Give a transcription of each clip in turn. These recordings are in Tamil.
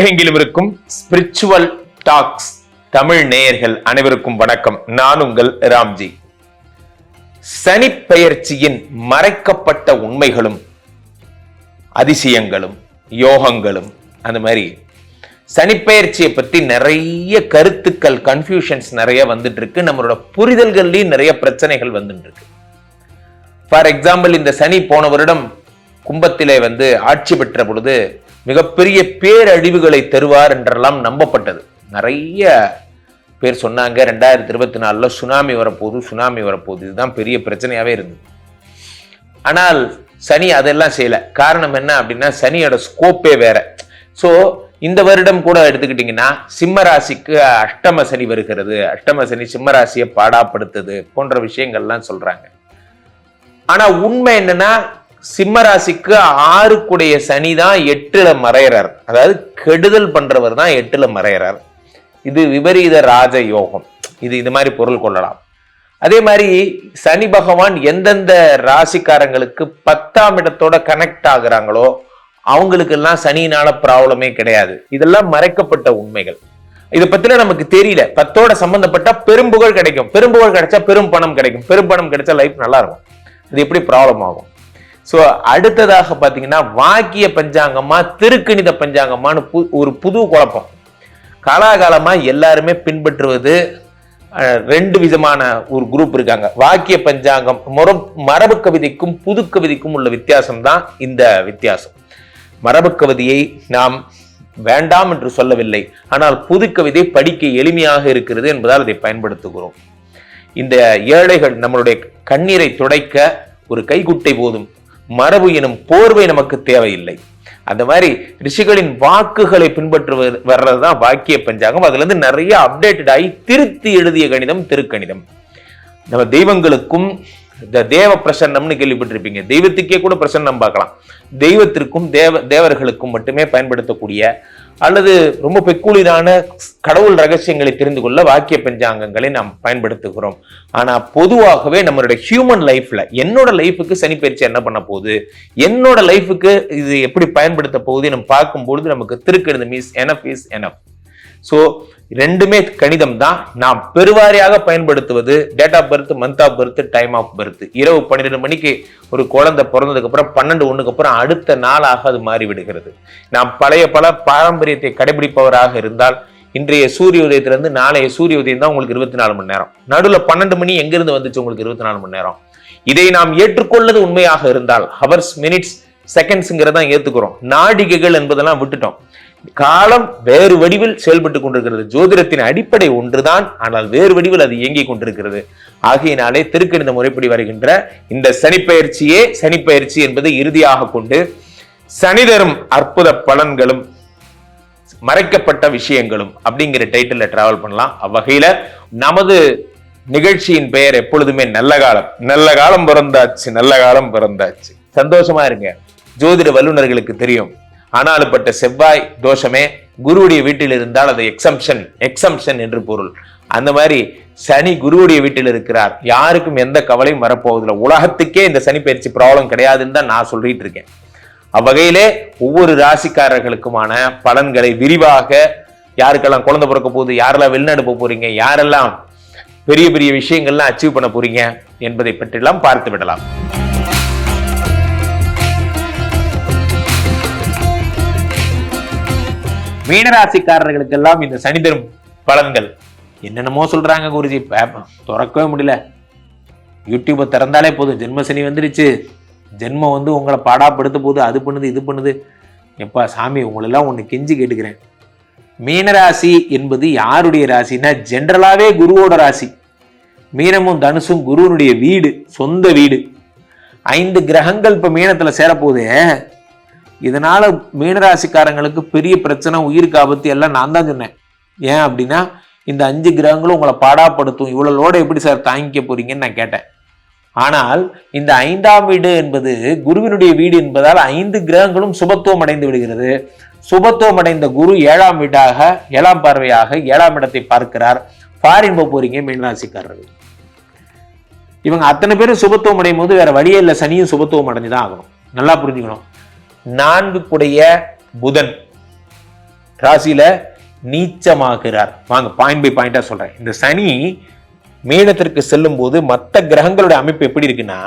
உலகெங்கிலும் இருக்கும் ஸ்பிரிச்சுவல் டாக்ஸ் தமிழ் நேயர்கள் அனைவருக்கும் வணக்கம். நான் உங்கள் ராம்ஜி. சனி பெயர்ச்சியின் மறைக்கப்பட்ட உண்மைகளும் அதிசயங்களும் யோகங்களும் அந்த மாதிரி சனிப்பெயர்ச்சியை பத்தி நிறைய கருத்துக்கள் கன்ஃபியூஷன்ஸ் நிறைய வந்துட்டு இருக்கு நம்மளோட புரிதல்கள்லையும் நிறைய பிரச்சனைகள் வந்துட்டு இருக்கு ஃபார் எக்ஸாம்பிள் இந்த சனி போன வருடம் கும்பத்திலே வந்து ஆட்சி பெற்ற பொழுது மிகப்பெரிய பேரழிவுகளை தருவார் என்றெல்லாம் நம்பப்பட்டது. நிறைய பேர் சொன்னாங்க ரெண்டாயிரத்தி இருபத்தி நாலில் சுனாமி வரப்போகுது சுனாமி வரப்போகுது. இதுதான் பெரிய பிரச்சனையாகவே இருந்தது. ஆனால் சனி அதெல்லாம் செய்யலை. காரணம் என்ன அப்படின்னா சனியோட ஸ்கோப்பே வேற. ஸோ இந்த வருடம் கூட எடுத்துக்கிட்டிங்கன்னா சிம்ம ராசிக்கு அஷ்டம சனி வருகிறது. அஷ்டம சனி சிம்ம ராசியை பாடாப்படுத்துது போன்ற விஷயங்கள்லாம் சொல்கிறாங்க ஆனால் உண்மை என்னன்னா சிம்மராசிக்கு ஆறுக்குடைய சனி தான் எட்டுல மறையிறார். அதாவது கெடுதல் பண்றவர் தான் எட்டுல மறையிறார். இது விபரீத ராஜ யோகம். இது இது மாதிரி பொருள் கொள்ளலாம். அதே மாதிரி சனி பகவான் எந்தெந்த ராசிக்காரங்களுக்கு பத்தாம் இடத்தோட கனெக்ட் ஆகுறாங்களோ அவங்களுக்கெல்லாம் சனினால ப்ராப்ளமே கிடையாது. இதெல்லாம் மறைக்கப்பட்ட உண்மைகள். இதை பத்தின நமக்கு தெரியல. பத்தோட சம்பந்தப்பட்ட பெரும்புகழ் கிடைக்கும். பெரும்புகழ் கிடைச்சா பெரும் பணம் கிடைக்கும். பெரும் பணம் கிடைச்சா லைஃப் நல்லா இருக்கும். இது எப்படி ப்ராப்ளம் ஆகும்? ஸோ அடுத்ததாக பார்த்தீங்கன்னா வாக்கிய பஞ்சாங்கமா திருக்கணித பஞ்சாங்கமான்னு பு ஒரு புது குழப்பம். காலாகாலமாக எல்லாருமே பின்பற்றுவது ரெண்டு விதமான ஒரு குரூப் இருக்காங்க. வாக்கிய பஞ்சாங்கம் மொர மரபு கவிதைக்கும் புது கவிதைக்கும் உள்ள வித்தியாசம் தான் இந்த வித்தியாசம். மரபு கவிதையை நாம் வேண்டாம் என்று சொல்லவில்லை. ஆனால் புது கவிதை படிக்க எளிமையாக இருக்கிறது என்பதால் அதை பயன்படுத்துகிறோம். இந்த ஏழைகள் நம்மளுடைய கண்ணீரை துடைக்க ஒரு கைகுட்டை போதும். மரபு எனும் போர்வை நமக்கு தேவையில்லை. அந்த மாதிரி ரிஷிகளின் வாக்குகளை பின்பற்றுவது வர்றதுதான் வாக்கிய பஞ்சாங்கம். அதுல இருந்து நிறைய அப்டேட்டட் ஆகி திருத்தி எழுதிய கணிதம் திருக்கணிதம். நம்ம தெய்வங்களுக்கும் தேவ பிரசன்னம்னு கேள்விப்பட்டிருப்பீங்க. தெய்வத்துக்கே கூட பிரசன்னம் பார்க்கலாம். தெய்வத்திற்கும் தேவ தேவர்களுக்கும் மட்டுமே பயன்படுத்தக்கூடிய அல்லது ரொம்ப பெக்குலிரான கடவுள் ரகசியங்களை தெரிந்து கொள்ள வாக்கிய பஞ்சாங்கங்களை நாம் பயன்படுத்துகிறோம். ஆனா பொதுவாகவே நம்மளுடைய ஹியூமன் லைஃப்ல என்னோட லைஃபுக்கு சனி பயிற்சி என்ன பண்ண போகுது? என்னோட லைஃபுக்கு இது எப்படி பயன்படுத்த போகுது? நம்ம பார்க்கும் பொழுது நமக்கு திருக்கணிதம் மீஸ் எனஃப் இஸ் எனஃப் ஸோ ரெண்டுமே கணிதம் தான் நாம் பெருவாரியாக பயன்படுத்துவது date of birth month of birth time of birth இரவு பன்னிரெண்டு மணிக்கு ஒரு குழந்தை பிறந்ததுக்கப்புறம் பன்னெண்டு ஒன்றுக்கு அப்புறம் அடுத்த நாளாக அது மாறிவிடுகிறது. நாம் பழைய பல பாரம்பரியத்தை கடைபிடிப்பவராக இருந்தால் இன்றைய சூரிய உதயத்திலிருந்து நாளைய சூரிய உதயம் தான் உங்களுக்கு இருபத்தி நாலு மணி நேரம். நடுவில் பன்னெண்டு மணி எங்கிருந்து வந்துச்சு உங்களுக்கு இருபத்தி நாலு மணி நேரம்? இதை நாம் ஏற்றுக்கொள்ளது உண்மையாக இருந்தால் ஹவர்ஸ் மினிட்ஸ் செகண்ட்ஸுங்கிறதான் ஏற்றுக்கிறோம் நாடிகைகள் என்பதெல்லாம் விட்டுட்டோம். காலம் வேறு வடிவில் செயல்பட்டு கொண்டிருக்கிறது. ஜோதிடத்தின் அடிப்படை ஒன்றுதான் ஆனால் வேறு வடிவில் அது இயங்கிக் கொண்டிருக்கிறது. ஆகையினாலே திருக்கணித முறைப்படி வருகின்ற இந்த சனிப்பெயர்ச்சியே சனிப்பெயர்ச்சி என்பதை இறுதியாக கொண்டு சனி தரும் அற்புத பலன்களும் மறைக்கப்பட்ட விஷயங்களும் அப்படிங்கிற டைட்டில் டிராவல் பண்ணலாம். அவ்வகையில நமது நிகழ்ச்சியின் பெயர் எப்பொழுதுமே நல்ல காலம். நல்ல காலம் பிறந்தாச்சு நல்ல காலம் பிறந்தாச்சு. சந்தோஷமா இருங்க. ஜோதிட வல்லுநர்களுக்கு தெரியும். ஆனாலுப்பட்ட செவ்வாய் தோஷமே குருவுடைய வீட்டில் இருந்தால் அது எக்ஸம்ஷன் எக்ஸம்ஷன் என்று பொருள். அந்த மாதிரி சனி குருவுடைய வீட்டில் இருக்கிறார். யாருக்கும் எந்த கவலையும் வரப்போவதில்லை. உலகத்துக்கே இந்த சனி பயிற்சி ப்ராப்ளம் கிடையாதுன்னு தான் நான் சொல்லிட்டு இருக்கேன். அவ்வகையிலே ஒவ்வொரு ராசிக்காரர்களுக்குமான பலன்களை விரிவாக யாருக்கெல்லாம் குழந்தை பிறக்க போகுது யாரெல்லாம் வெளிநாடு போக போறீங்க யாரெல்லாம் பெரிய பெரிய விஷயங்கள்லாம் அச்சீவ் பண்ண போறீங்க என்பதை பற்றிலாம் பார்த்து விடலாம். மீனராசிக்காரர்களுக்கெல்லாம் இந்த சனி தரும் பலன்கள். என்னென்னமோ சொல்றாங்க குருஜி. திறக்கவே முடியல. யூடியூப்பை திறந்தாலே போதும். ஜென்ம சனி வந்துருச்சு. ஜென்மம் வந்து உங்களை பாடாப்படுத்த போகுது அது பண்ணுது இது பண்ணுது. எப்பா சாமி உங்களெல்லாம் ஒன்று கெஞ்சி கேட்டுக்கிறேன். மீனராசி என்பது யாருடைய ராசின்னா ஜென்ரலாகவே குருவோட ராசி. மீனமும் தனுசும் குருவனுடைய வீடு சொந்த வீடு. ஐந்து கிரகங்கள் இப்போ மீனத்தில் சேரப்போகுது. இதனால மீனராசிக்காரங்களுக்கு பெரிய பிரச்சனை உயிருக்கு ஆபத்து எல்லாம் நான் தான் சொன்னேன். ஏன் அப்படின்னா இந்த அஞ்சு கிரகங்களும் உங்களை பாடாப்படுத்தும். இவ்வளோ லோடை எப்படி சார் தாங்கிக்க போறீங்கன்னு நான் கேட்டேன். ஆனால் இந்த ஐந்தாம் வீடு என்பது குருவினுடைய வீடு என்பதால் ஐந்து கிரகங்களும் சுபத்துவம் அடைந்து விடுகிறது. சுபத்துவம் அடைந்த குரு ஏழாம் வீடாக ஏழாம் பார்வையாக ஏழாம் இடத்தை பார்க்கிறார். ஃபாரின் போக போறீங்க மீனராசிக்காரர்கள். இவங்க அத்தனை பேரும் சுபத்துவம் அடையும் போது வேற வழியே இல்லை சனியும் சுபத்துவம் அடைஞ்சுதான் ஆகணும். நல்லா புரிஞ்சுக்கணும். நான்கு குடைய புதன் ராசியில நீச்சமாகிறார். வாங்க பாயிண்ட் பை பாயிண்டா சொல்றேன். இந்த சனி மீனத்திற்கு செல்லும் போது மற்ற கிரகங்களுடைய அமைப்பு எப்படி இருக்குன்னா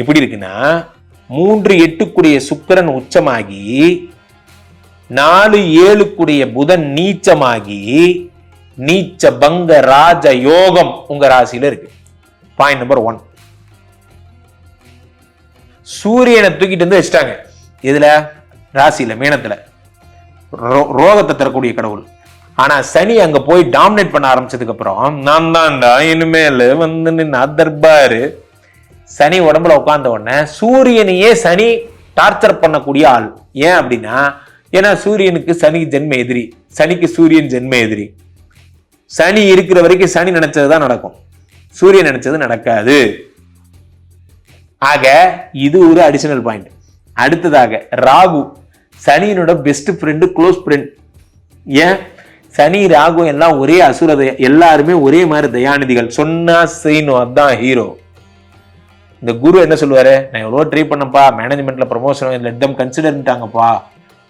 எப்படி இருக்குன்னா மூன்று எட்டுக்குடைய சுக்கிரன் உச்சமாகி நாலு ஏழுக்குடைய புதன் நீச்சமாகி நீச்ச பங்க ராஜ யோகம் உங்க ராசியில இருக்கு. பாயிண்ட் நம்பர் ஒன் சூரியனை தூக்கிட்டு வந்து வச்சிட்டாங்க. எதுல? ராசியில மீனத்துல. ரோ- ரோகத்தை தரக்கூடிய கடவுள். ஆனா சனி அங்க போய் டாமினேட் பண்ண ஆரம்பிச்சதுக்கு அப்புறம் நான் தான்டா இனிமேல் வந்து நின்று தர்பாரு சனி உடம்புல உட்கார்ந்த உடனே சூரியனையே சனி டார்ச்சர் பண்ணக்கூடிய ஆள். ஏன் அப்படின்னா ஏன்னா சூரியனுக்கு சனி ஜென்ம எதிரி. சனிக்கு சூரியன் ஜென்ம எதிரி. சனி இருக்கிற வரைக்கும் சனி நினைச்சது தான் நடக்கும். சூரியன் நினைச்சது நடக்காது. ஆக இது ஒரு அடிஷனல் பாயிண்ட் அடுத்ததாக ராகு சனியினோட பெஸ்ட் ஃப்ரெண்டு க்ளோஸ் ஃப்ரெண்ட் ஏன்? சனி ராகு எல்லாம் ஒரே அசுர எல்லாருமே ஒரே மாதிரி தயாநிதிகள். சொன்னா செய்யணும் அதான் ஹீரோ இந்த குரு என்ன சொல்லுவாரு? நான் எவ்வளோ ட்ரை பண்ணப்பா மேனேஜ்மெண்ட்ல ப்ரமோஷன் லெட் தம் கன்சிடர்ட்டாங்கப்பா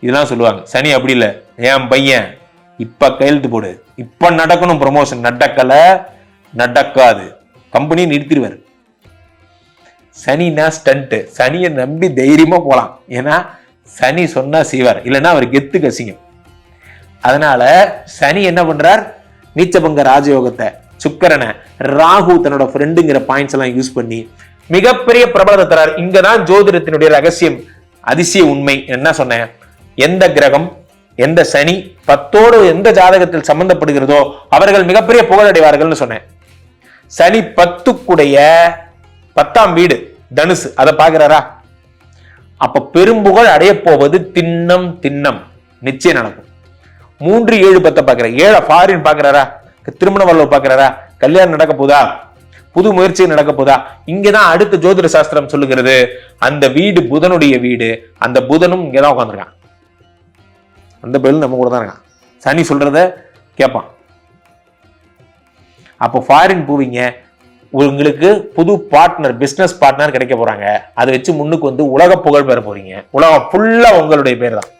இதெல்லாம் சொல்லுவாங்க. சனி அப்படி இல்லை. என் பையன் இப்ப கையெழுத்து போடு. இப்ப நடக்கணும் ப்ரமோஷன் நடக்கல நடக்காது. கம்பெனியை நிறுத்திடுவார். சனினா ஸ்டண்ட்டு சனியை நம்பி தைரியமா போகலாம் ஏன்னா சனி சொன்னா செய்வார். இல்லைன்னா அவர் கெத்து கசிங்கம் அதனால சனி என்ன பண்ணுறார் நீச்சபங்க ராஜயோகத்தை. சுக்கரனை. ராகு தன்னோட ஃப்ரெண்டுங்கிற பாயிண்ட்ஸ் எல்லாம் யூஸ் பண்ணி மிகப்பெரிய பிரபலத்தை தரார். இங்கதான் ஜோதிடத்தினுடைய ரகசியம் அதிசய உண்மை. என்ன சொன்னேன்? எந்த கிரகம் எந்த சனி பத்தோடு எந்த ஜாதகத்தில் சம்பந்தப்படுகிறதோ அவர்கள் மிகப்பெரிய புகழடைவார்கள்னு சொன்னேன். சனி பத்துக்குடைய பத்தாம் வீடு தனுசு. அதை பாக்குறாரா அப்ப பெரும்புகழ் அடைய போவது திண்ணம் திண்ணம். நிச்சயம் நடக்கும். மூன்று ஏழு பத்தை பாக்குற ஏழை ஃபாரின் பாக்குறாரா திருமண வல்லவு பாக்குறாரா கல்யாணம் நடக்க போதா? புது முயற்சி நடக்க போதா? இங்கதான் அடுத்த ஜோதிட சாஸ்திரம் சொல்லுகிறது. அந்த வீடு புதனுடைய வீடு. அந்த புதனும் இங்கதான் உட்காந்துருக்கான் அந்த பெல் நம்ம கூட தான் இருக்கான் சனி சொல்றத கேட்பான். அப்போ ஃபாரின் போவீங்க. உங்களுக்கு புது பார்ட்னர் பிசினஸ் பார்ட்னர் கிடைக்க போறாங்க. அதை வச்சு முன்னுக்கு வந்து உலக புகழ் பெற போறீங்க. உலகம் ஃபுல்லா உங்களுடைய பேர் தான்.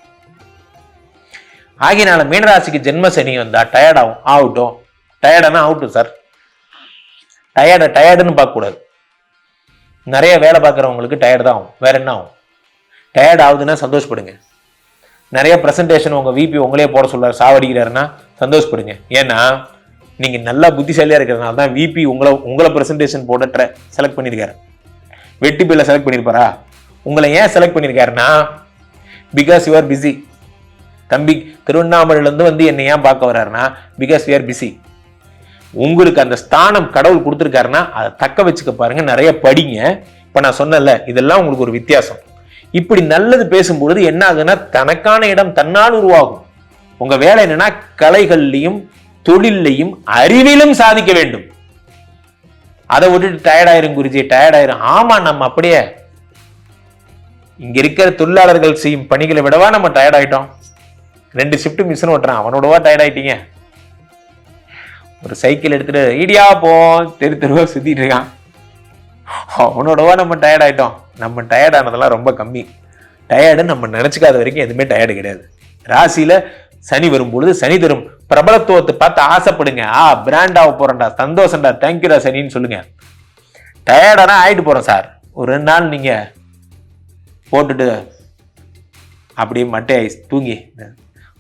ஆகையினால மீனராசிக்கு ஜென்ம சனி வந்தா டயர்ட் ஆகும் ஆகட்டும். டயர்டானா ஆகட்டும் சார் டயர்டு டயர்டுன்னு பார்க்கக்கூடாது. நிறைய வேலை பார்க்குறவங்களுக்கு டயர்டு தான் ஆகும். வேற என்ன ஆகும்? டயர்ட் ஆகுதுன்னா சந்தோஷப்படுங்க. நிறைய ப்ரெசன்டேஷன் உங்கள் விபி உங்களே போட சொல்கிறார் சாவடிக்கிறாருன்னா சந்தோஷப்படுங்க. ஏன்னா நீங்கள் நல்லா புத்திசாலியாக இருக்கிறதுனால தான் விபி உங்களை உங்களை ப்ரெசன்டேஷன் போட செலக்ட் பண்ணியிருக்காரு வெட்டி பில்ல செலக்ட் பண்ணியிருப்பாரா உங்களை ஏன் செலக்ட் பண்ணியிருக்காருன்னா பிகாஸ் யூ ஆர் பிஸி தம்பி திருவண்ணாமலையிலேருந்து வந்து என்னை ஏன் பார்க்க வர்றாருன்னா பிகாஸ் யூ ஆர் பிஸி உங்களுக்கு அந்த ஸ்தானம் கடவுள் கொடுத்துருக்காருன்னா அதை தக்க வச்சுக்க பாருங்க நிறைய படிங்க. இப்போ நான் சொன்னேன்ல இதெல்லாம் உங்களுக்கு ஒரு வித்தியாசம். இப்படி நல்லது பேசும்பொழுது என்ன ஆகுதுன்னா தனக்கான இடம் தன்னால் உருவாகும். உங்க வேலை என்னன்னா கலைகள்லையும் தொழிலையும் அறிவிலும் சாதிக்க வேண்டும். அதை விட்டுட்டு டயர்டாயிரும் குருஜி டயர்டாயிரும் ஆமா நம்ம அப்படியே இங்க இருக்கிற தொழிலாளர்கள் செய்யும் பணிகளை விடவா நம்ம டயர்ட் ஆயிட்டோம்? ரெண்டு ஷிஃப்ட் மிஷின் ஓட்டுறான் அவனோடவா டயர்ட் ஆயிட்டீங்க? ஒரு சைக்கிள் எடுத்துட்டு ஈடியா போ. தெரு தெருவா சுத்திட்டு இருக்கான். அவனோடவா நம்ம டயர்ட் ஆயிட்டோம்? நம்ம டயர்ட் ஆனதெல்லாம் ரொம்ப கம்மி. டயர்டு நம்ம நினைச்சுக்காத வரைக்கும் எதுவுமே டயர்டு கிடையாது. ராசியில சனி வரும்பொழுது சனி தரும். பிரபலத்துவத்தை பார்த்து ஆசைப்படுங்க. ஆ பிராண்ட் ஆக போறேன்டா சந்தோஷம்டா தேங்க்யூடா சனின்னு சொல்லுங்க. டயர்டானா ஆயிட்டு போறோம் சார் ஒரு ரெண்டு நாள் நீங்க போட்டுட்டு அப்படியே மட்டையை தூங்கி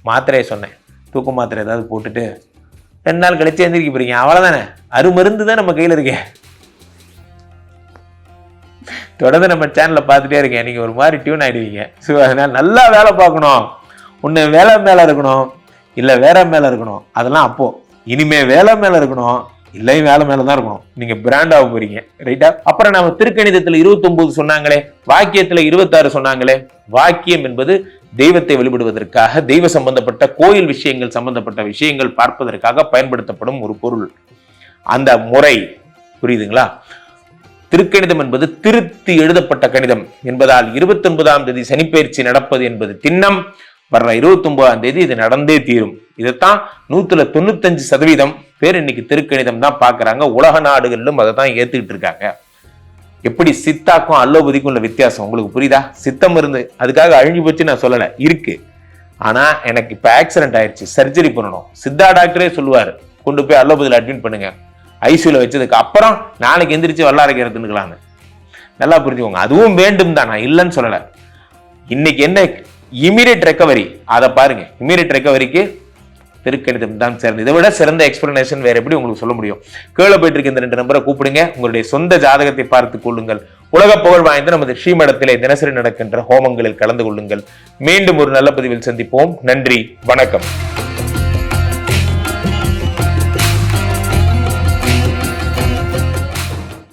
மாத்திரையை சொன்னேன். தூக்க மாத்திரை ஏதாவது போட்டுட்டு ரெண்டு நாள் கழிச்சு எழுந்திரிக்க போறீங்க. அவ்வளோதானே அருமருந்து தான் நம்ம கையில் இருக்கேன் தொடர்ந்து நம்ம சேனலில் பார்த்துட்டே இருக்கேன். நீங்கள் ஒரு மாதிரி டியூன் ஆகிடுவீங்க ஸோ அதனால் நல்லா வேலை பார்க்கணும். ஒன்று வேலை மேலே இருக்கணும். இல்லை வேற மேலே இருக்கணும். அதெல்லாம் அப்போது இனிமே வேலை மேலே இருக்கணும். இல்லை வேலை மேலே தான் இருக்கணும். நீங்கள் பிராண்ட் ஆக போறீங்க. ரைட்டா அப்புறம் நம்ம திருக்கணிதத்தில் 29 சொன்னாங்களே. வாக்கியத்தில் இருபத்தாறு சொன்னாங்களே. வாக்கியம் என்பது தெய்வத்தை வழிபடுவதற்காக தெய்வ சம்பந்தப்பட்ட கோயில் விஷயங்கள் சம்பந்தப்பட்ட விஷயங்கள் பார்ப்பதற்காக பயன்படுத்தப்படும் ஒரு பொருள். அந்த முறை. புரியுதுங்களா? திருக்கணிதம் என்பது திருத்தி எழுதப்பட்ட கணிதம் என்பதால் இருபத்தி ஒன்பதாம் தேதி சனிப்பெயர்ச்சி நடப்பது என்பது திண்ணம். வர்ற இருபத்தி ஒன்பதாம் தேதி இது நடந்தே தீரும். இதைத்தான் நூத்துல தொண்ணூத்தஞ்சு சதவீதம் பேர் இன்னைக்கு திருக்கணிதம் தான் பாக்குறாங்க உலக நாடுகளிலும் அதை தான் ஏத்துக்கிட்டு இருக்காங்க. எப்படி சித்தாக்கும் அல்லோபதிக்கும் உள்ள வித்தியாசம் உங்களுக்கு புரியுதா? சித்தம் இருந்து அதுக்காக அழிஞ்சு போச்சு நான் சொல்லல. இருக்கு. ஆனா எனக்கு இப்ப ஆக்சிடென்ட் ஆயிடுச்சு. சர்ஜரி பண்ணணும். சித்தா டாக்டரே சொல்லுவாரு. கொண்டு போய் அல்லோபதியில் அட்மிட் பண்ணுங்க. ஐசியூல வச்சதுக்கு அப்புறம் நாளைக்கு எந்திரிச்சு வல்லாரைக்கு எடுத்துக்கலான்னு நல்லா புரிஞ்சுக்கோங்க. அதுவும் வேண்டும் தான். நான் இல்லைன்னு சொல்லலை. இன்னைக்கு என்ன இமீடியட் ரெக்கவரி அதை பாருங்க. இமீடியட் ரெக்கவரிக்கு திருக்கணிதம் தான் சிறந்த இதை விட சிறந்த எக்ஸ்பிளனேஷன் வேற எப்படி உங்களுக்கு சொல்ல முடியும்? கீழே போயிட்டு இருக்க இந்த ரெண்டு நம்பரை கூப்பிடுங்க. உங்களுடைய சொந்த ஜாதகத்தை பார்த்துக் கொள்ளுங்கள். உலக புகழ் வாய்ந்த நமது ஸ்ரீமடத்திலே தினசரி நடக்கின்ற ஹோமங்களில் கலந்து கொள்ளுங்கள். மீண்டும் ஒரு நல்ல பதிவில் சந்திப்போம். நன்றி. வணக்கம்.